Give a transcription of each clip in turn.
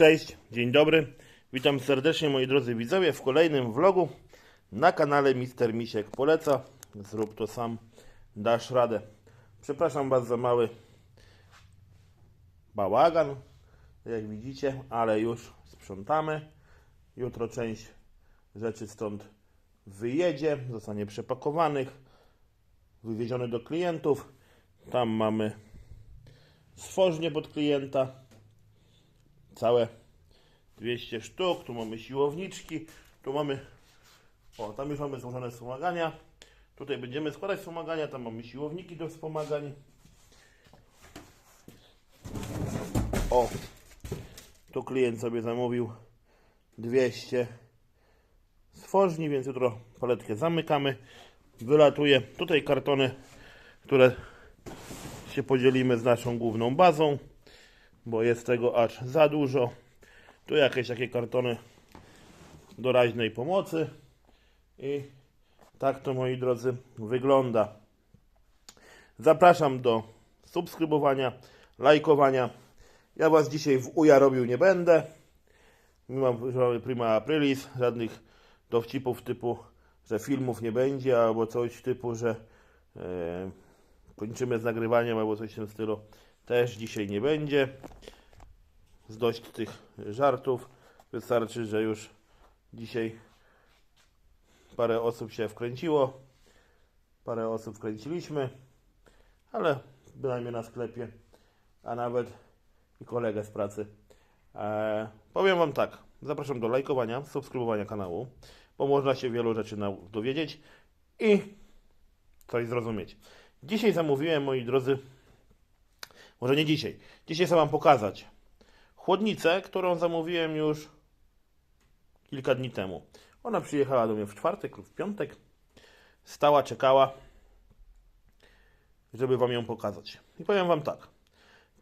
Cześć, dzień dobry. Witam serdecznie moi drodzy widzowie w kolejnym vlogu na kanale Mister Misiek Poleca. Zrób to sam, dasz radę. Przepraszam Was za mały bałagan, jak widzicie, ale już sprzątamy. Jutro część rzeczy stąd wyjedzie, zostanie przepakowanych, wywieziony do klientów. Tam mamy stworznie pod klienta całe 200 sztuk, tu mamy siłowniczki, tu mamy, o tam już mamy złożone wspomagania, tutaj będziemy składać wspomagania, tam mamy siłowniki do wspomagań. O, tu klient sobie zamówił 200 stworzni, więc jutro paletkę zamykamy, wylatuje. Tutaj kartony, które się podzielimy z naszą główną bazą bo jest tego aż za dużo. Tu jakieś takie kartony doraźnej pomocy. I tak to moi drodzy wygląda. Zapraszam do subskrybowania, lajkowania. Ja Was dzisiaj w uja robił nie będę. Mam- że mamy prima aprilis, żadnych dowcipów typu, że filmów nie będzie, albo coś typu, że e, kończymy z nagrywaniem, albo coś w tym stylu. Też dzisiaj nie będzie. Z dość tych żartów. Wystarczy, że już dzisiaj parę osób się wkręciło. Parę osób wkręciliśmy, ale bynajmniej na sklepie, a nawet i kolegę z pracy. Eee, powiem Wam tak, zapraszam do lajkowania, subskrybowania kanału, bo można się wielu rzeczy dowiedzieć i coś zrozumieć. Dzisiaj zamówiłem, moi drodzy, może nie dzisiaj. Dzisiaj chcę Wam pokazać chłodnicę, którą zamówiłem już kilka dni temu. Ona przyjechała do mnie w czwartek lub w piątek. Stała, czekała, żeby Wam ją pokazać. I powiem Wam tak.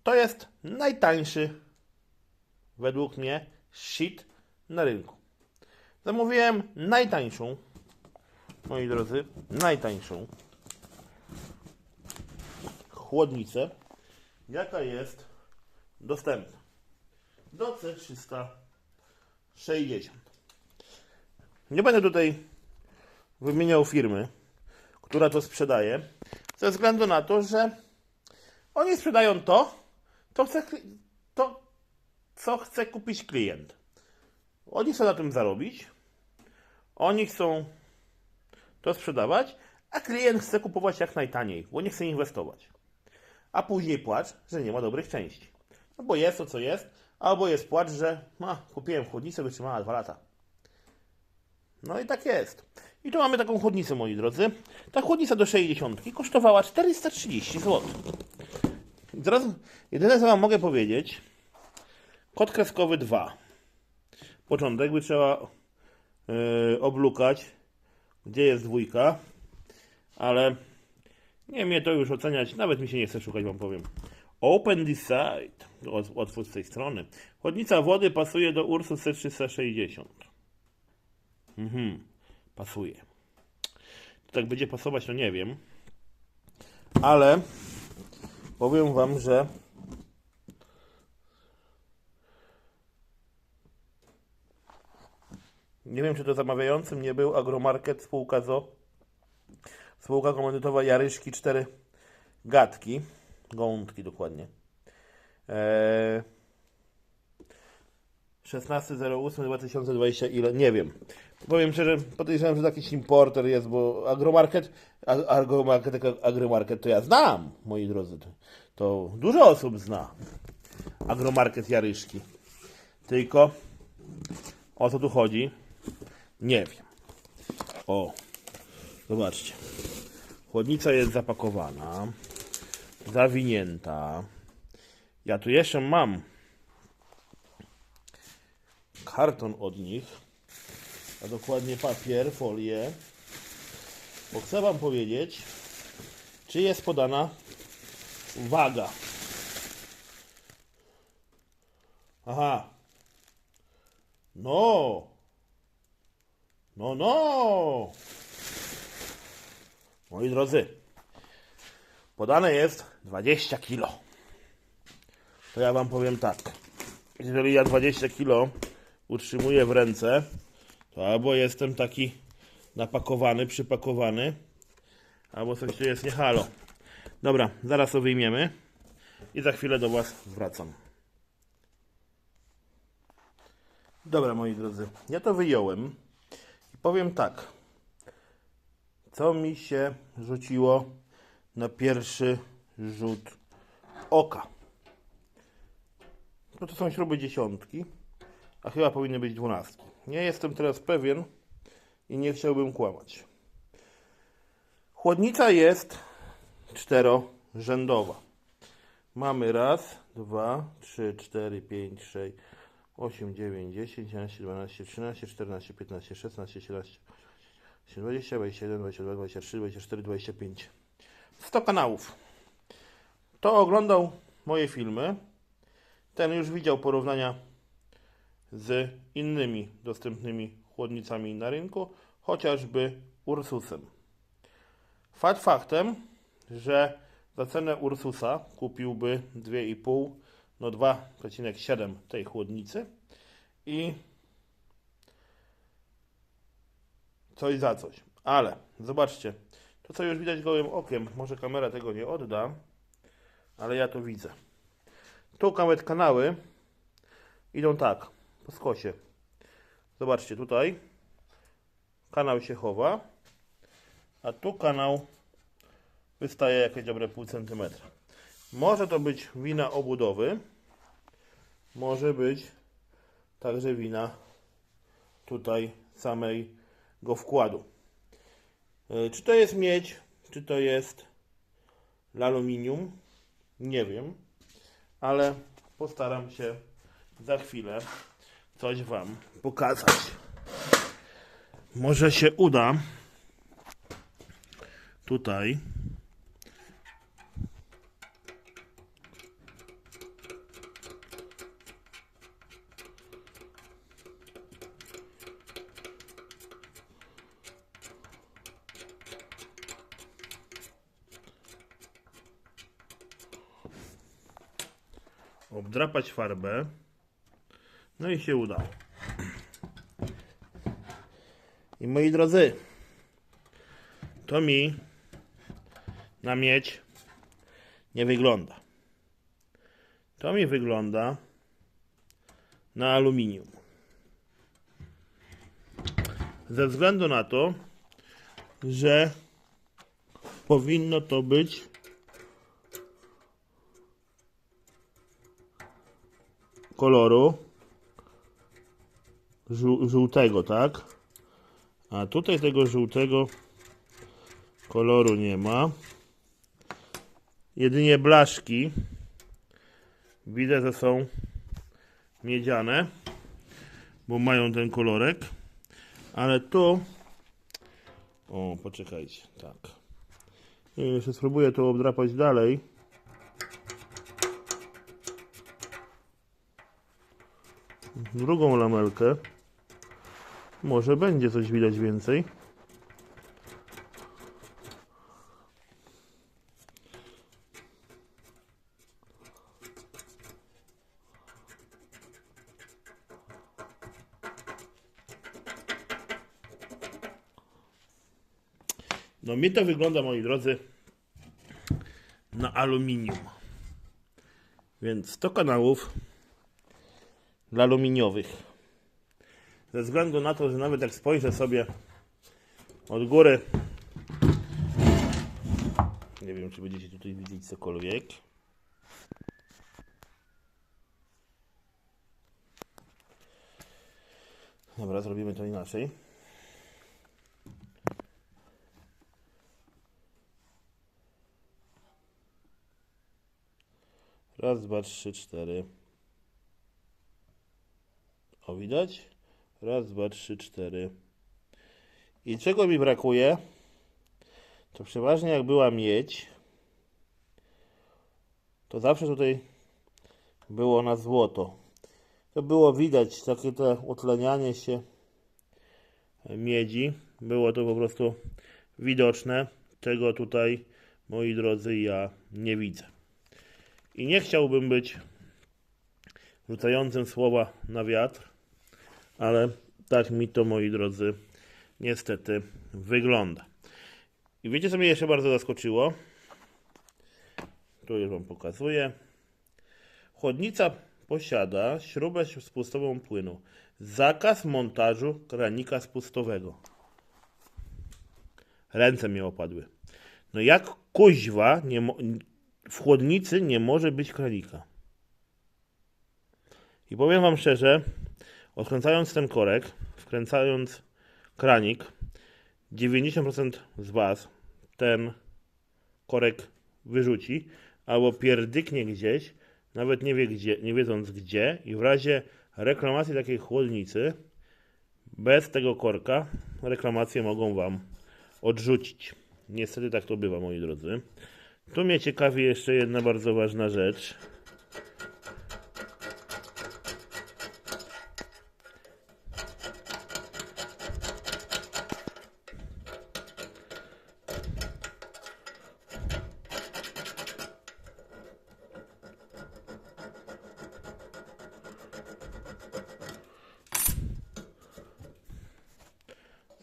To jest najtańszy, według mnie, shit na rynku. Zamówiłem najtańszą, moi drodzy, najtańszą chłodnicę, jaka jest dostępna. Do C360. Nie będę tutaj wymieniał firmy, która to sprzedaje, ze względu na to, że oni sprzedają to, to, chce, to co chce kupić klient. Oni chcą na tym zarobić, oni chcą to sprzedawać, a klient chce kupować jak najtaniej, bo nie chce inwestować a później płacz, że nie ma dobrych części. No bo jest to, co jest, albo jest płacz, że a, kupiłem chłodnicę, wytrzymała dwa lata. No i tak jest. I tu mamy taką chłodnicę, moi drodzy. Ta chłodnica do 60 kosztowała 430 zł. I teraz jedyne, co Wam mogę powiedzieć, kod kreskowy 2. Początek by trzeba yy, oblukać, gdzie jest dwójka, ale nie mnie to już oceniać, nawet mi się nie chce szukać, wam powiem. Open this. Od- Otwórz z tej strony. Chłodnica wody pasuje do Ursus C360. Mhm, pasuje. Czy tak będzie pasować, to nie wiem. Ale powiem wam, że nie wiem, czy to zamawiającym nie był Agromarket spółka ZO Spółka komandytowa Jaryszki 4 gadki, gątki dokładnie. Eee, 16.08.2020 ile? Nie wiem. Powiem szczerze, podejrzewam, że jakiś importer jest, bo Agromarket, Agromarket, Agromarket to ja znam, moi drodzy. To dużo osób zna. Agromarket Jaryszki. Tylko o co tu chodzi? Nie wiem. O, Zobaczcie. Chłodnica jest zapakowana, zawinięta. Ja tu jeszcze mam karton od nich, a dokładnie papier, folię, bo chcę Wam powiedzieć, czy jest podana waga. Aha. No. No, no. Moi drodzy, podane jest 20 kilo. To ja wam powiem tak. jeżeli ja 20 kg utrzymuję w ręce, to albo jestem taki napakowany, przypakowany, albo coś tu jest nie halo. Dobra, zaraz to wyjmiemy i za chwilę do Was wracam. Dobra, moi drodzy, ja to wyjąłem i powiem tak. Co mi się rzuciło na pierwszy rzut oka? No to są śruby dziesiątki, a chyba powinny być dwunastki. Nie jestem teraz pewien i nie chciałbym kłamać. Chłodnica jest czterorzędowa. Mamy raz, dwa, trzy, cztery, pięć, sześć, osiem, dziewięć, dziesięć, jedenaście, dwanaście, trzynaście, czternaście, piętnaście, szesnaście, siedemnaście, 20, 21, 22, 23, 24, 25. 100 kanałów. To oglądał moje filmy. Ten już widział porównania z innymi dostępnymi chłodnicami na rynku, chociażby Ursusem. Fakt faktem, że za cenę Ursusa kupiłby 2,5, no 2,7 tej chłodnicy i coś za coś. Ale zobaczcie, to co już widać gołym okiem, może kamera tego nie odda, ale ja to widzę. Tu nawet kanały idą tak, po skosie. Zobaczcie, tutaj kanał się chowa, a tu kanał wystaje jakieś dobre pół centymetra. Może to być wina obudowy, może być także wina tutaj samego wkładu. E, Czy to jest miedź, czy to jest aluminium, nie wiem, ale postaram się za chwilę coś Wam pokazać. Może się uda tutaj obdrapać farbę. No i się udało. I moi drodzy, to mi na miedź nie wygląda. To mi wygląda na aluminium. Ze względu na to, że powinno to być koloru żół- żółtego, tak? A tutaj tego żółtego koloru nie ma. Jedynie blaszki widzę, że są miedziane, bo mają ten kolorek. Ale tu o, poczekajcie, tak. I Jeszcze spróbuję to obdrapać dalej. Drugą lamelkę. Może będzie coś widać więcej. No mi to wygląda, moi drodzy, na aluminium. Więc 100 kanałów dla aluminiowych. Ze względu na to, że nawet jak spojrzę sobie od góry, nie wiem, czy będziecie tutaj widzieć cokolwiek. Dobra, zrobimy to inaczej. Raz, dwa, trzy, cztery. Widać? Raz, dwa, trzy, cztery. I czego mi brakuje? To przeważnie jak była miedź, to zawsze tutaj było na złoto. To było widać, takie te utlenianie się miedzi. Było to po prostu widoczne, czego tutaj, moi drodzy, ja nie widzę. I nie chciałbym być rzucającym słowa na wiatr, ale tak mi to, moi drodzy, niestety wygląda. I wiecie, co mnie jeszcze bardzo zaskoczyło? Tu już Wam pokazuję. Chłodnica posiada śrubę spustową płynu. Zakaz montażu kranika spustowego. Ręce mi opadły. No jak kuźwa w chłodnicy nie może być kranika? I powiem Wam szczerze, odkręcając ten korek, wkręcając kranik, 90% z Was ten korek wyrzuci albo pierdyknie gdzieś, nawet nie wie gdzie, nie wiedząc gdzie i w razie reklamacji takiej chłodnicy bez tego korka reklamacje mogą Wam odrzucić. Niestety tak to bywa, moi drodzy. Tu mnie ciekawi jeszcze jedna bardzo ważna rzecz.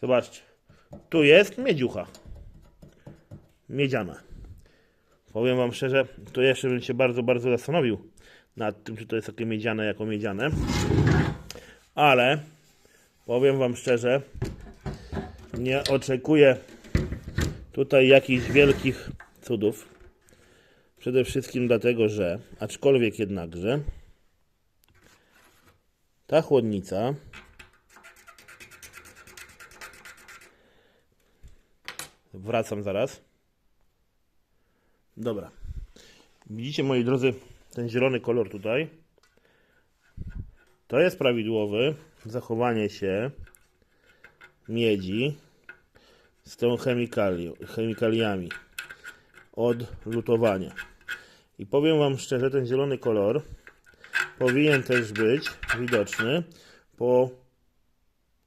Zobaczcie. Tu jest miedziucha. Miedziana. Powiem Wam szczerze, to jeszcze bym się bardzo, bardzo zastanowił nad tym, czy to jest takie miedziane jako miedziane. Ale powiem Wam szczerze, nie oczekuję tutaj jakichś wielkich cudów. Przede wszystkim dlatego, że aczkolwiek jednakże ta chłodnica Wracam zaraz. Dobra. Widzicie, moi drodzy, ten zielony kolor tutaj. To jest prawidłowy zachowanie się miedzi z tą chemikaliami od lutowania. I powiem Wam szczerze, ten zielony kolor powinien też być widoczny po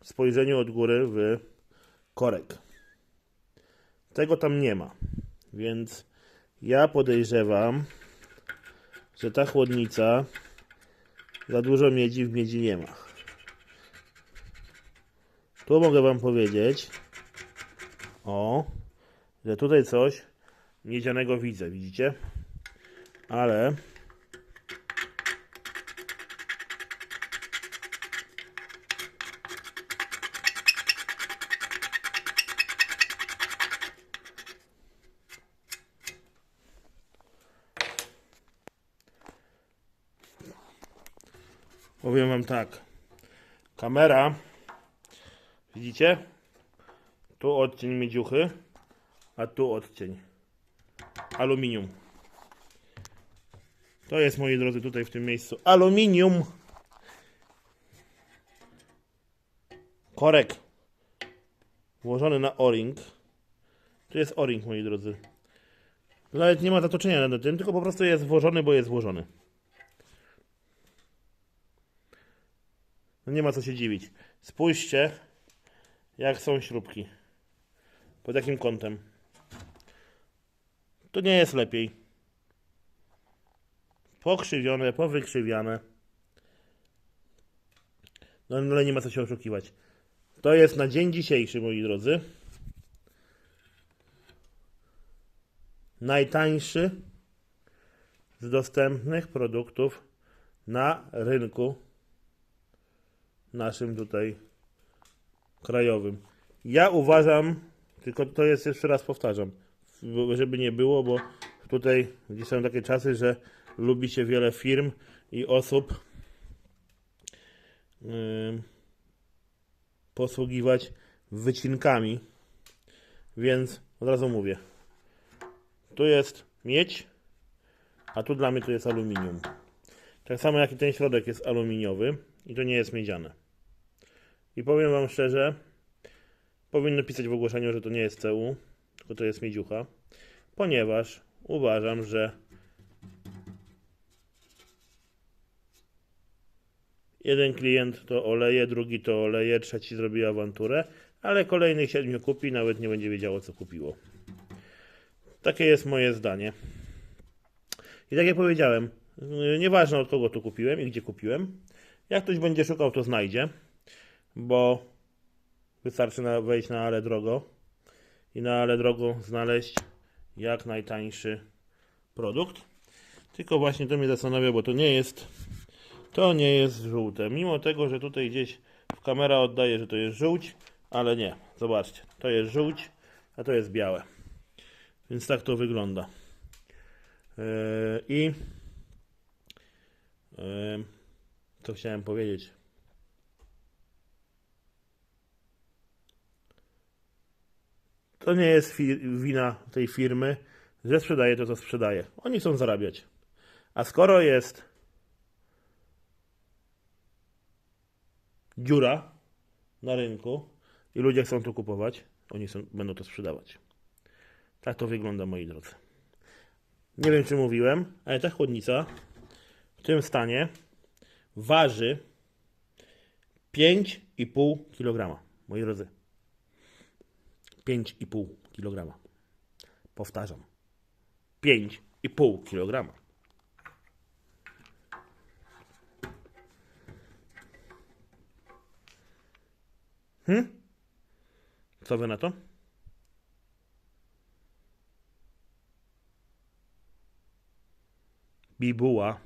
spojrzeniu od góry w korek. Tego tam nie ma. Więc ja podejrzewam, że ta chłodnica za dużo miedzi w miedzi nie ma. Tu mogę Wam powiedzieć, o, że tutaj coś miedzianego widzę, widzicie? Ale Powiem wam tak. Kamera. Widzicie? Tu odcień miedziuchy, a tu odcień aluminium. To jest, moi drodzy, tutaj w tym miejscu aluminium. Korek włożony na o-ring. Tu jest o-ring, moi drodzy. Nawet nie ma zatoczenia na tym, tylko po prostu jest włożony, bo jest włożony. No nie ma co się dziwić. Spójrzcie, jak są śrubki. Pod jakim kątem. To nie jest lepiej. Pokrzywione, powykrzywiane. No ale nie ma co się oszukiwać. To jest na dzień dzisiejszy, moi drodzy. Najtańszy z dostępnych produktów na rynku naszym tutaj krajowym. Ja uważam, tylko to jest jeszcze raz powtarzam, żeby nie było, bo tutaj gdzieś są takie czasy, że lubi się wiele firm i osób ym, posługiwać wycinkami, więc od razu mówię. Tu jest miedź, a tu dla mnie to jest aluminium. Tak samo jak i ten środek jest aluminiowy i to nie jest miedziane. I powiem Wam szczerze, powinno pisać w ogłoszeniu, że to nie jest CU, tylko to jest miedziucha, ponieważ uważam, że jeden klient to oleje, drugi to oleje, trzeci zrobi awanturę, ale kolejnych siedmiu kupi, nawet nie będzie wiedziało, co kupiło. Takie jest moje zdanie. I tak jak powiedziałem, Nieważne od kogo to kupiłem i gdzie kupiłem. Jak ktoś będzie szukał, to znajdzie, bo wystarczy na, wejść na Ale Drogo i na Ale Drogo znaleźć jak najtańszy produkt. Tylko właśnie to mnie zastanawia, bo to nie jest to nie jest żółte. Mimo tego, że tutaj gdzieś w kamera oddaje, że to jest żółć, ale nie. Zobaczcie, to jest żółć, a to jest białe. Więc tak to wygląda. Yy, I yy, co chciałem powiedzieć? To nie jest wina tej firmy, że sprzedaje to, co sprzedaje. Oni chcą zarabiać. A skoro jest dziura na rynku i ludzie chcą to kupować, oni są, będą to sprzedawać. Tak to wygląda, moi drodzy. Nie wiem, czy mówiłem, ale ta chłodnica w tym stanie waży 5,5 kg. Moi drodzy. 5,5 kg. Powtarzam. 5,5 kg. Hmm? Co wy na to? Bibuła.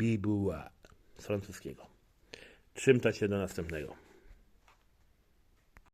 Bibuła z francuskiego. Trzymta się do następnego.